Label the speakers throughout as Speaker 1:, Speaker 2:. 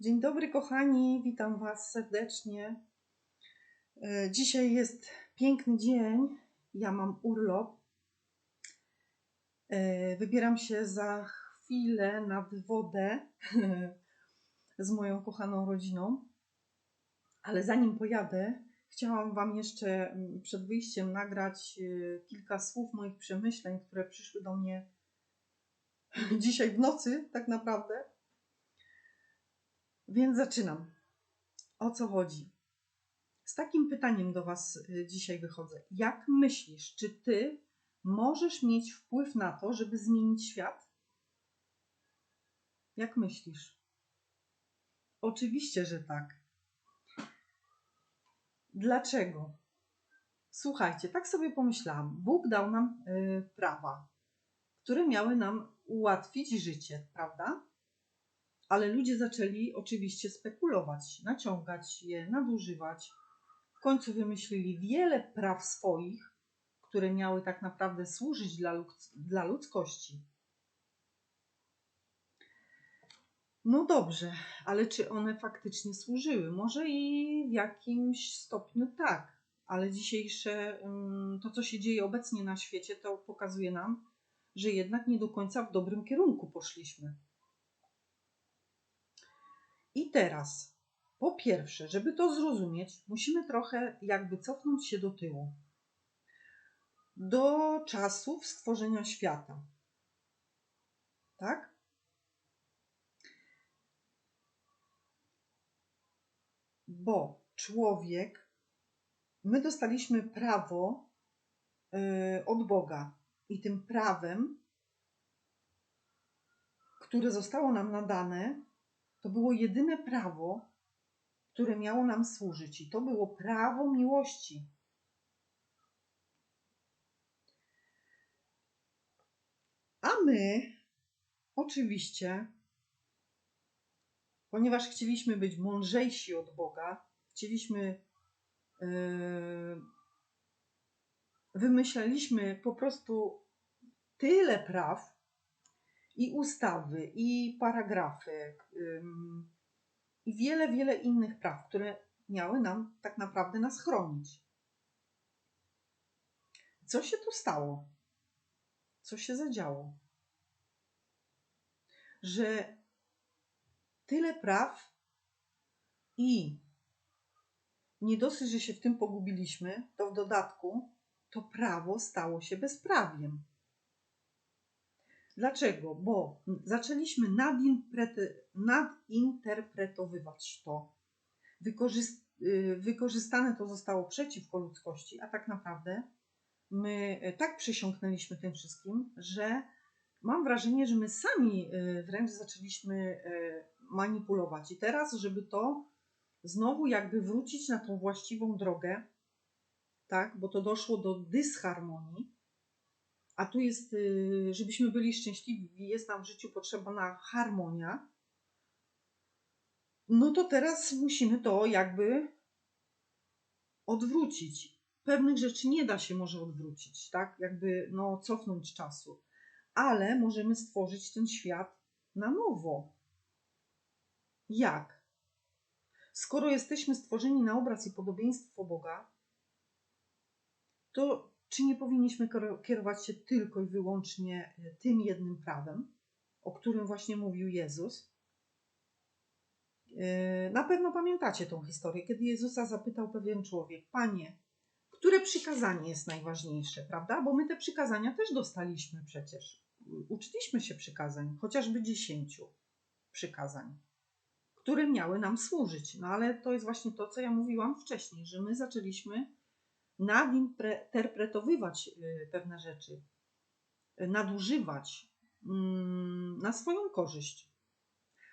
Speaker 1: Dzień dobry, kochani, witam Was serdecznie. E, Dzisiaj jest piękny dzień. Ja mam urlop. E, Wybieram się za chwilę nad wodę z moją kochaną rodziną. Ale zanim pojadę, chciałam Wam jeszcze mm, przed wyjściem nagrać e, kilka słów moich przemyśleń, które przyszły do mnie dzisiaj w nocy, tak naprawdę. Więc zaczynam. O co chodzi? Z takim pytaniem do Was y, dzisiaj wychodzę. Jak myślisz, czy Ty możesz mieć wpływ na to, żeby zmienić świat? Jak myślisz? Oczywiście, że tak. Dlaczego? Słuchajcie, tak sobie pomyślałam. Bóg dał nam y, prawa, które miały nam ułatwić życie, prawda? Ale ludzie zaczęli oczywiście spekulować, naciągać je, nadużywać. W końcu wymyślili wiele praw swoich, które miały tak naprawdę służyć dla, dla ludzkości. No dobrze, ale czy one faktycznie służyły? Może i w jakimś stopniu tak, ale dzisiejsze ym, to, co się dzieje obecnie na świecie, to pokazuje nam, że jednak nie do końca w dobrym kierunku poszliśmy. I teraz, po pierwsze, żeby to zrozumieć, musimy trochę jakby cofnąć się do tyłu. Do czasów stworzenia świata. Tak? Bo człowiek, my dostaliśmy prawo y, od Boga. I tym prawem, które zostało nam nadane, to było jedyne prawo, które miało nam służyć, i to było prawo miłości. A my, oczywiście, ponieważ chcieliśmy być mądrzejsi od Boga, chcieliśmy, yy, wymyślaliśmy po prostu tyle praw, i ustawy, i paragrafy, i wiele, wiele innych praw, które miały nam tak naprawdę nas chronić. Co się tu stało? Co się zadziało? Że tyle praw i nie dosyć, że się w tym pogubiliśmy, to w dodatku to prawo stało się bezprawiem. Dlaczego? Bo zaczęliśmy nadinterpretowywać to. Wykorzyst- y, wykorzystane to zostało przeciwko ludzkości, a tak naprawdę my y, tak przysiągnęliśmy tym wszystkim, że mam wrażenie, że my sami y, wręcz zaczęliśmy manipulować. I teraz, żeby to znowu jakby wrócić na tą właściwą drogę, tak, bo to doszło do dysharmonii, a tu jest, y, żebyśmy byli szczęśliwi, jest nam w życiu potrzebna harmonia, no to teraz musimy to jakby odwrócić. Pewnych rzeczy nie da się może odwrócić, tak? Jakby no, cofnąć czasu, ale możemy stworzyć ten świat na nowo. Jak? Skoro jesteśmy stworzeni na obraz i podobieństwo Boga, to czy nie powinniśmy kierować się tylko i wyłącznie e, tym jednym prawem, o którym właśnie mówił Jezus? E, Na pewno pamiętacie tą historię, kiedy Jezusa zapytał pewien człowiek: Panie, które przykazanie jest najważniejsze, prawda? Bo my te przykazania też dostaliśmy przecież. Uczyliśmy się przykazań, chociażby dziesięciu przykazań, które miały nam służyć. No ale to jest właśnie to, co ja mówiłam wcześniej, że my zaczęliśmy nadinterpretowywać y, pewne rzeczy, y, nadużywać mm, na swoją korzyść.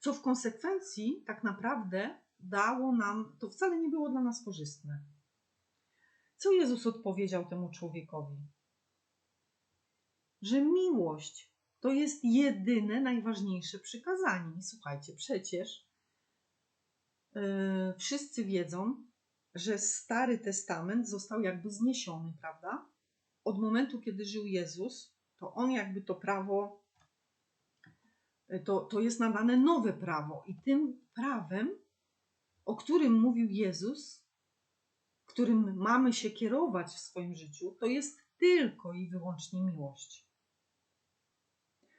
Speaker 1: Co w konsekwencji tak naprawdę dało nam, to wcale nie było dla nas korzystne. Co Jezus odpowiedział temu człowiekowi? Że miłość to jest jedyne, najważniejsze przykazanie. Słuchajcie, przecież yy, wszyscy wiedzą, że Stary Testament został jakby zniesiony, prawda? Od momentu, kiedy żył Jezus, to on jakby to prawo to, to jest nadane nowe prawo. I tym prawem, o którym mówił Jezus, którym mamy się kierować w swoim życiu, to jest tylko i wyłącznie miłość.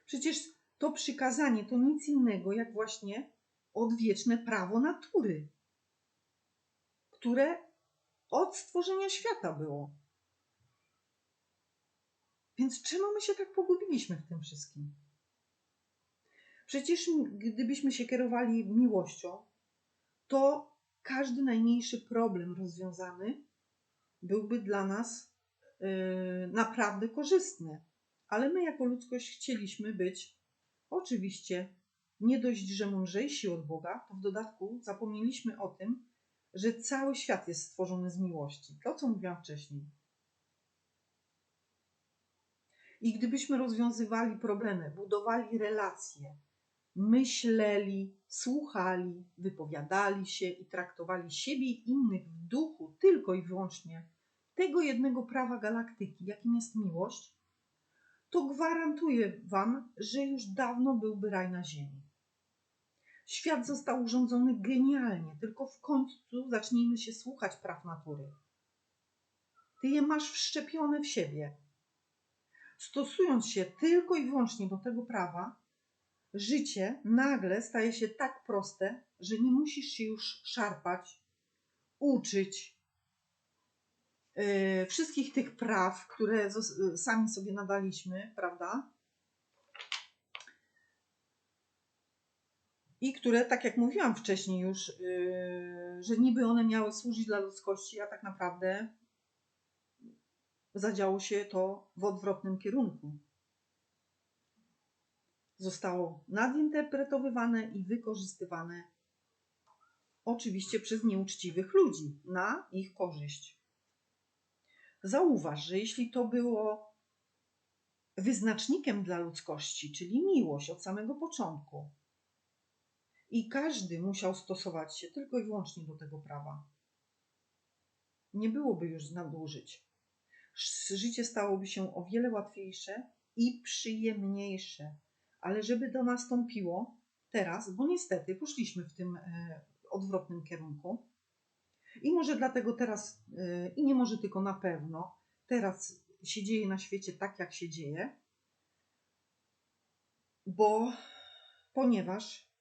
Speaker 1: Przecież to przykazanie to nic innego jak właśnie odwieczne prawo natury, które od stworzenia świata było. Więc czemu my się tak pogubiliśmy w tym wszystkim? Przecież gdybyśmy się kierowali miłością, to każdy najmniejszy problem rozwiązany byłby dla nas yy, naprawdę korzystny. Ale my jako ludzkość chcieliśmy być oczywiście nie dość, że mądrzejsi od Boga, to w dodatku zapomnieliśmy o tym, że cały świat jest stworzony z miłości. To, co mówiłam wcześniej. I gdybyśmy rozwiązywali problemy, budowali relacje, myśleli, słuchali, wypowiadali się i traktowali siebie i innych w duchu tylko i wyłącznie tego jednego prawa galaktyki, jakim jest miłość, to gwarantuję Wam, że już dawno byłby raj na ziemi. Świat został urządzony genialnie, tylko w końcu zacznijmy się słuchać praw natury. Ty je masz wszczepione w siebie. Stosując się tylko i wyłącznie do tego prawa, życie nagle staje się tak proste, że nie musisz się już szarpać, uczyć yy, wszystkich tych praw, które sami sobie nadaliśmy, prawda? I które, tak jak mówiłam wcześniej już, yy, że niby one miały służyć dla ludzkości, a tak naprawdę zadziało się to w odwrotnym kierunku zostało nadinterpretowywane i wykorzystywane oczywiście przez nieuczciwych ludzi na ich korzyść. Zauważ, że jeśli to było wyznacznikiem dla ludzkości, czyli miłość od samego początku, i każdy musiał stosować się tylko i wyłącznie do tego prawa, nie byłoby już nadużyć. Życie stałoby się o wiele łatwiejsze i przyjemniejsze ale żeby to nastąpiło teraz, bo niestety poszliśmy w tym e, odwrotnym kierunku. I może dlatego teraz, e, i nie może tylko na pewno, teraz się dzieje na świecie tak, jak się dzieje, bo ponieważ,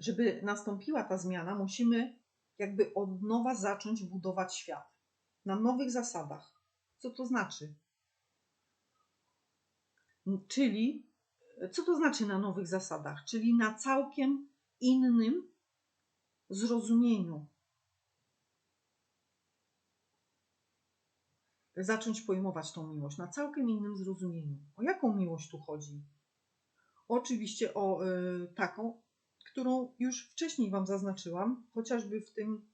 Speaker 1: żeby nastąpiła ta zmiana, musimy jakby od nowa zacząć budować świat na nowych zasadach. Co to znaczy? Czyli co to znaczy na nowych zasadach? Czyli na całkiem innym zrozumieniu. Zacząć pojmować tą miłość na całkiem innym zrozumieniu. O jaką miłość tu chodzi? Oczywiście o y, taką, którą już wcześniej Wam zaznaczyłam, chociażby w tym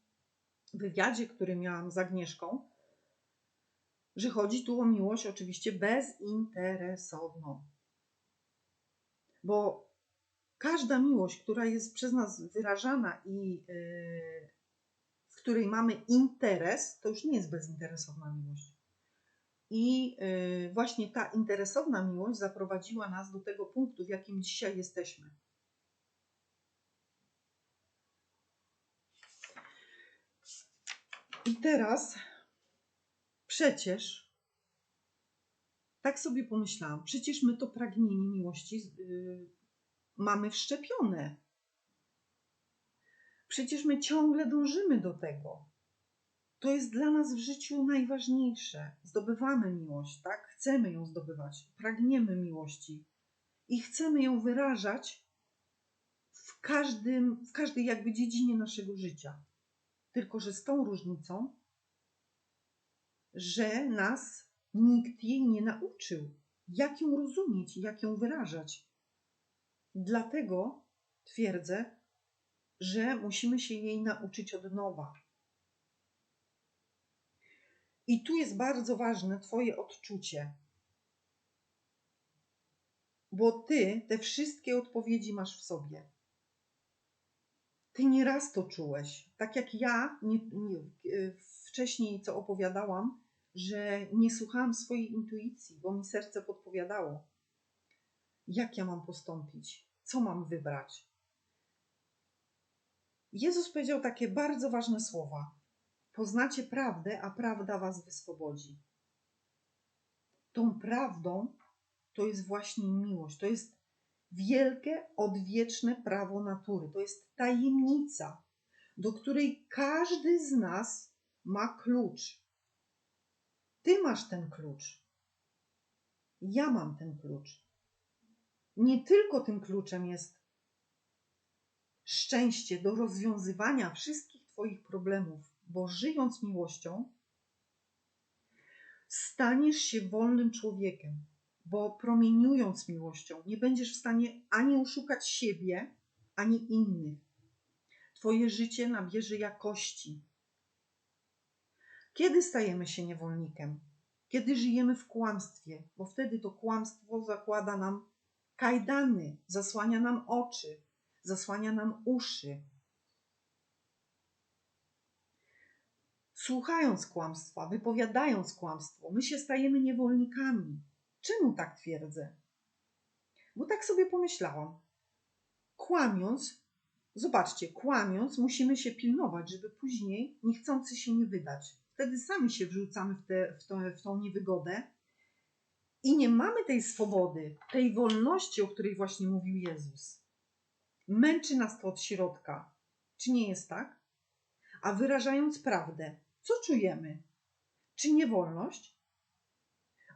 Speaker 1: wywiadzie, który miałam z Agnieszką, że chodzi tu o miłość oczywiście bezinteresowną. Bo każda miłość, która jest przez nas wyrażana i yy, w której mamy interes, to już nie jest bezinteresowna miłość. I yy, właśnie ta interesowna miłość zaprowadziła nas do tego punktu, w jakim dzisiaj jesteśmy. I teraz przecież tak sobie pomyślałam, przecież my to pragnienie miłości yy, mamy wszczepione. Przecież my ciągle dążymy do tego. To jest dla nas w życiu najważniejsze. Zdobywamy miłość, tak? Chcemy ją zdobywać, pragniemy miłości i chcemy ją wyrażać w, każdym, w każdej jakby dziedzinie naszego życia. Tylko, że z tą różnicą, że nas Nikt jej nie nauczył, jak ją rozumieć jak ją wyrażać. Dlatego twierdzę, że musimy się jej nauczyć od nowa. I tu jest bardzo ważne Twoje odczucie, bo Ty te wszystkie odpowiedzi masz w sobie. Ty nieraz to czułeś, tak jak ja nie, nie, wcześniej, co opowiadałam, że nie słuchałam swojej intuicji, bo mi serce podpowiadało, jak ja mam postąpić, co mam wybrać. Jezus powiedział takie bardzo ważne słowa. Poznacie prawdę, a prawda was wyswobodzi. Tą prawdą to jest właśnie miłość. To jest wielkie, odwieczne prawo natury. To jest tajemnica, do której każdy z nas ma klucz. Ty masz ten klucz. Ja mam ten klucz. Nie tylko tym kluczem jest szczęście do rozwiązywania wszystkich Twoich problemów, bo żyjąc miłością, staniesz się wolnym człowiekiem, bo promieniując miłością, nie będziesz w stanie ani oszukać siebie, ani innych. Twoje życie nabierze jakości. Kiedy stajemy się niewolnikiem? Kiedy żyjemy w kłamstwie, bo wtedy to kłamstwo zakłada nam kajdany, zasłania nam oczy, zasłania nam uszy. Słuchając kłamstwa, wypowiadając kłamstwo, my się stajemy niewolnikami. Czemu tak twierdzę? Bo tak sobie pomyślałam. Kłamiąc, zobaczcie, kłamiąc, musimy się pilnować, żeby później niechcący się nie wydać. Wtedy sami się wrzucamy w, te, w, to, w tą niewygodę i nie mamy tej swobody, tej wolności, o której właśnie mówił Jezus. Męczy nas to od środka. Czy nie jest tak? A wyrażając prawdę, co czujemy? Czy niewolność?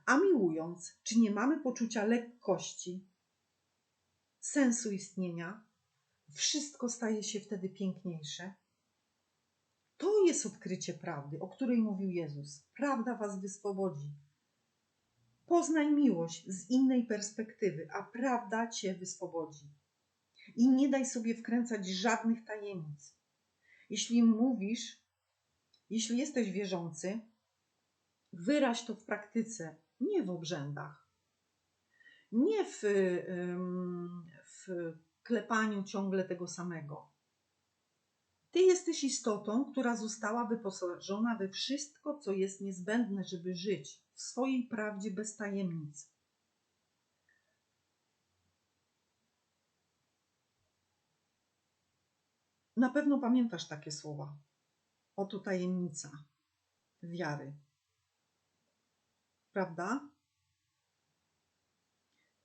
Speaker 1: A miłując, czy nie mamy poczucia lekkości, sensu istnienia? Wszystko staje się wtedy piękniejsze. To jest odkrycie prawdy, o której mówił Jezus. Prawda was wyswobodzi. Poznaj miłość z innej perspektywy, a prawda cię wyswobodzi. I nie daj sobie wkręcać żadnych tajemnic. Jeśli mówisz, jeśli jesteś wierzący, wyraź to w praktyce, nie w obrzędach, nie w, w klepaniu ciągle tego samego. Ty jesteś istotą, która została wyposażona we wszystko, co jest niezbędne, żeby żyć w swojej prawdzie bez tajemnic. Na pewno pamiętasz takie słowa. Oto tajemnica wiary. Prawda?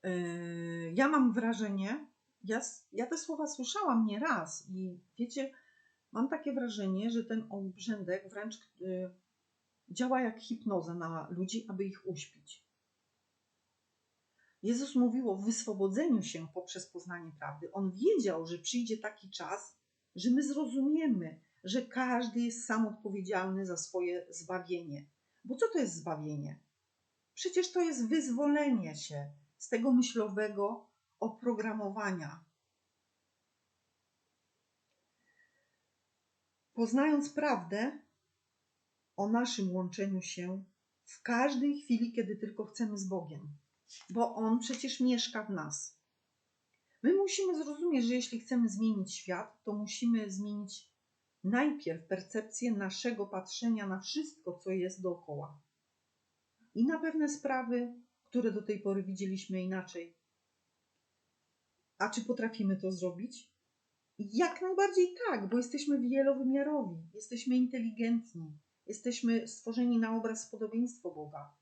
Speaker 1: Yy, ja mam wrażenie, ja, ja te słowa słyszałam nie raz i wiecie, mam takie wrażenie, że ten obrzędek wręcz yy, działa jak hipnoza na ludzi, aby ich uśpić. Jezus mówił o wyswobodzeniu się poprzez poznanie prawdy. On wiedział, że przyjdzie taki czas, że my zrozumiemy, że każdy jest sam odpowiedzialny za swoje zbawienie. Bo co to jest zbawienie? Przecież to jest wyzwolenie się z tego myślowego oprogramowania. Poznając prawdę o naszym łączeniu się w każdej chwili, kiedy tylko chcemy z Bogiem, bo On przecież mieszka w nas. My musimy zrozumieć, że jeśli chcemy zmienić świat, to musimy zmienić najpierw percepcję naszego patrzenia na wszystko, co jest dookoła. I na pewne sprawy, które do tej pory widzieliśmy inaczej. A czy potrafimy to zrobić? Jak najbardziej tak, bo jesteśmy wielowymiarowi, jesteśmy inteligentni, jesteśmy stworzeni na obraz podobieństwo Boga.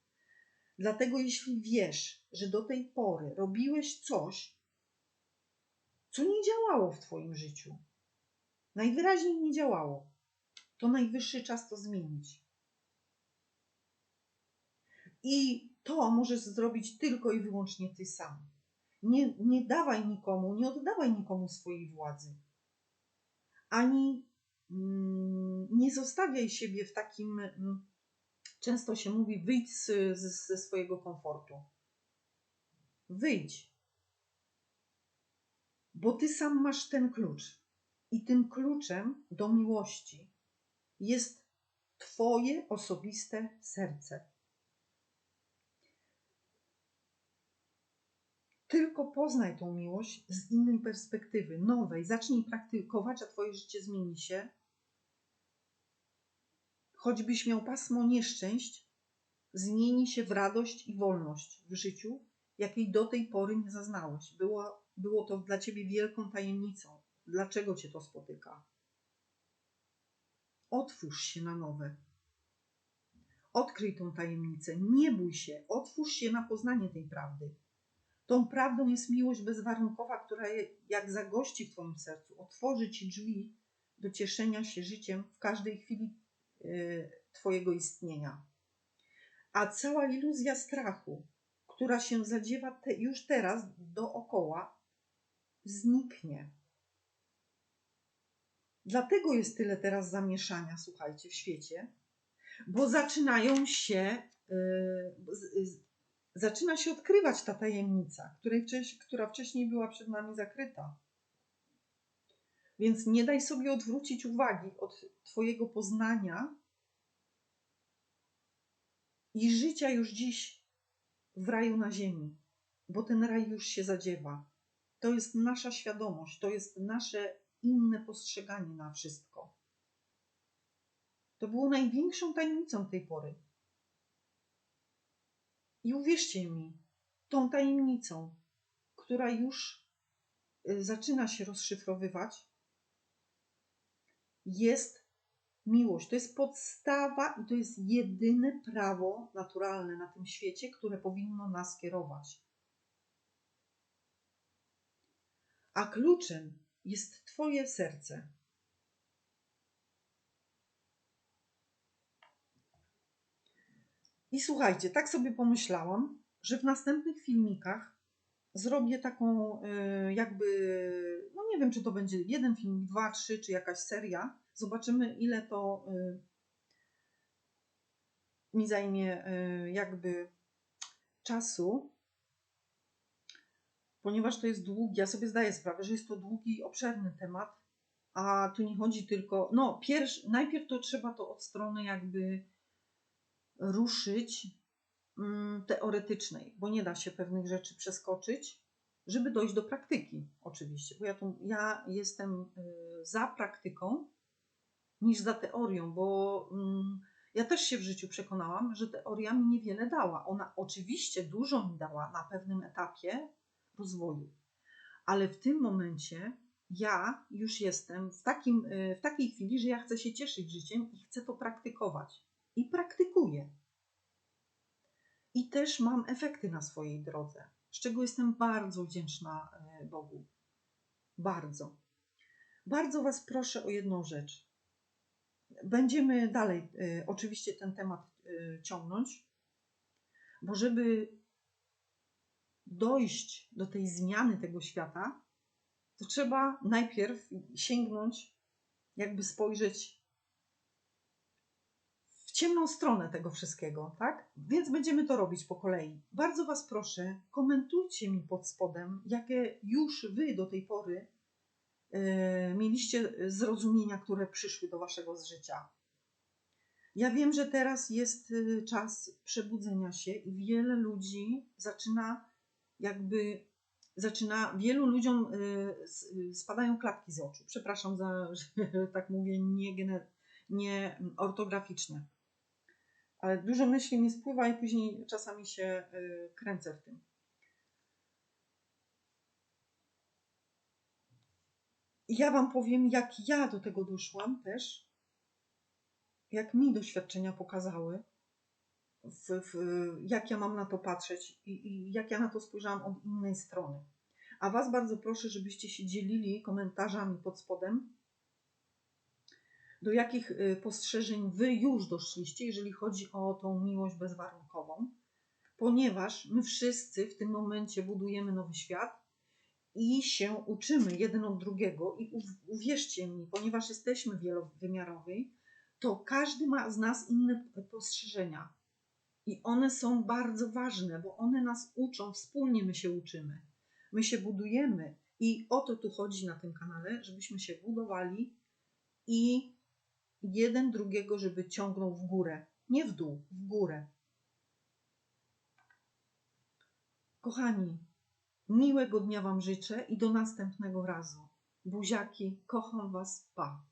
Speaker 1: Dlatego jeśli wiesz, że do tej pory robiłeś coś, co nie działało w Twoim życiu, najwyraźniej nie działało, to najwyższy czas to zmienić. I to możesz zrobić tylko i wyłącznie Ty sam. Nie, nie dawaj nikomu, nie oddawaj nikomu swojej władzy. Ani mm, nie zostawiaj siebie w takim, mm, często się mówi, wyjdź z, z, ze swojego komfortu. Wyjdź. Bo ty sam masz ten klucz. I tym kluczem do miłości jest Twoje osobiste serce. Tylko poznaj tą miłość z innej perspektywy, nowej. Zacznij praktykować, a Twoje życie zmieni się. Choćbyś miał pasmo nieszczęść, zmieni się w radość i wolność w życiu, jakiej do tej pory nie zaznałeś. Było było to dla ciebie wielką tajemnicą. Dlaczego cię to spotyka? Otwórz się na nowe. Odkryj tą tajemnicę. Nie bój się. Otwórz się na poznanie tej prawdy. Tą prawdą jest miłość bezwarunkowa, która jak zagości w Twoim sercu, otworzy Ci drzwi do cieszenia się życiem w każdej chwili y, Twojego istnienia. A cała iluzja strachu, która się zadziewa te, już teraz dookoła, zniknie. Dlatego jest tyle teraz zamieszania, słuchajcie, w świecie, bo zaczynają się, yy, zaczyna się odkrywać ta tajemnica, której która wcześniej była przed nami zakryta. Więc nie daj sobie odwrócić uwagi od Twojego poznania i życia już dziś w raju na ziemi, bo ten raj już się zadziewa. To jest nasza świadomość, to jest nasze inne postrzeganie na wszystko. To było największą tajemnicą tej pory. I uwierzcie mi, tą tajemnicą, która już y, zaczyna się rozszyfrowywać, jest miłość. To jest podstawa i to jest jedyne prawo naturalne na tym świecie, które powinno nas kierować. A kluczem jest Twoje serce. I słuchajcie, tak sobie pomyślałam, że w następnych filmikach zrobię taką y, jakby, no nie wiem, czy to będzie jeden film, dwa, trzy, czy jakaś seria. Zobaczymy, ile to y, mi zajmie y, jakby czasu, ponieważ to jest długi, ja sobie zdaję sprawę, że jest to długi, obszerny temat, a tu nie chodzi tylko, no pierwszy, najpierw to trzeba to od strony jakby ruszyć mm, teoretycznej, bo nie da się pewnych rzeczy przeskoczyć, żeby dojść do praktyki, oczywiście, bo ja, tu, ja jestem y, za praktyką niż za teorią, bo mm, ja też się w życiu przekonałam, że teoria mi niewiele dała. Ona oczywiście dużo mi dała na pewnym etapie rozwoju, ale w tym momencie ja już jestem w, takim, y, w takiej chwili, że ja chcę się cieszyć życiem i chcę to praktykować i praktykuję. I też mam efekty na swojej drodze, z czego jestem bardzo wdzięczna e, Bogu. Bardzo. Bardzo Was proszę o jedną rzecz. Będziemy dalej y, oczywiście ten temat y, ciągnąć, bo żeby dojść do tej zmiany tego świata, to trzeba najpierw sięgnąć, jakby spojrzeć ciemną stronę tego wszystkiego, tak? Więc będziemy to robić po kolei. Bardzo Was proszę, komentujcie mi pod spodem, jakie już Wy do tej pory yy, mieliście zrozumienia, które przyszły do Waszego życia. Ja wiem, że teraz jest e, czas przebudzenia się i wiele ludzi zaczyna jakby zaczyna, wielu ludziom yy, spadają klatki z oczu. Przepraszam za, że tak mówię, nie, nie ortograficznie ale dużo myśli mi spływa i później czasami się y, kręcę w tym. ja Wam powiem, jak ja do tego doszłam też, jak mi doświadczenia pokazały, w, w, jak ja mam na to patrzeć i, i jak ja na to spojrzałam od innej strony. A Was bardzo proszę, żebyście się dzielili komentarzami pod spodem, do jakich y, postrzeżeń Wy już doszliście, jeżeli chodzi o tą miłość bezwarunkową, ponieważ my wszyscy w tym momencie budujemy nowy świat i się uczymy jeden od drugiego i uwierzcie mi, ponieważ jesteśmy wielowymiarowi, to każdy ma z nas inne postrzeżenia. I one są bardzo ważne, bo one nas uczą, wspólnie my się uczymy. My się budujemy i o to tu chodzi na tym kanale, żebyśmy się budowali i jeden drugiego, żeby ciągnął w górę, nie w dół, w górę. Kochani, miłego dnia Wam życzę i do następnego razu. Buziaki, kocham Was, pa.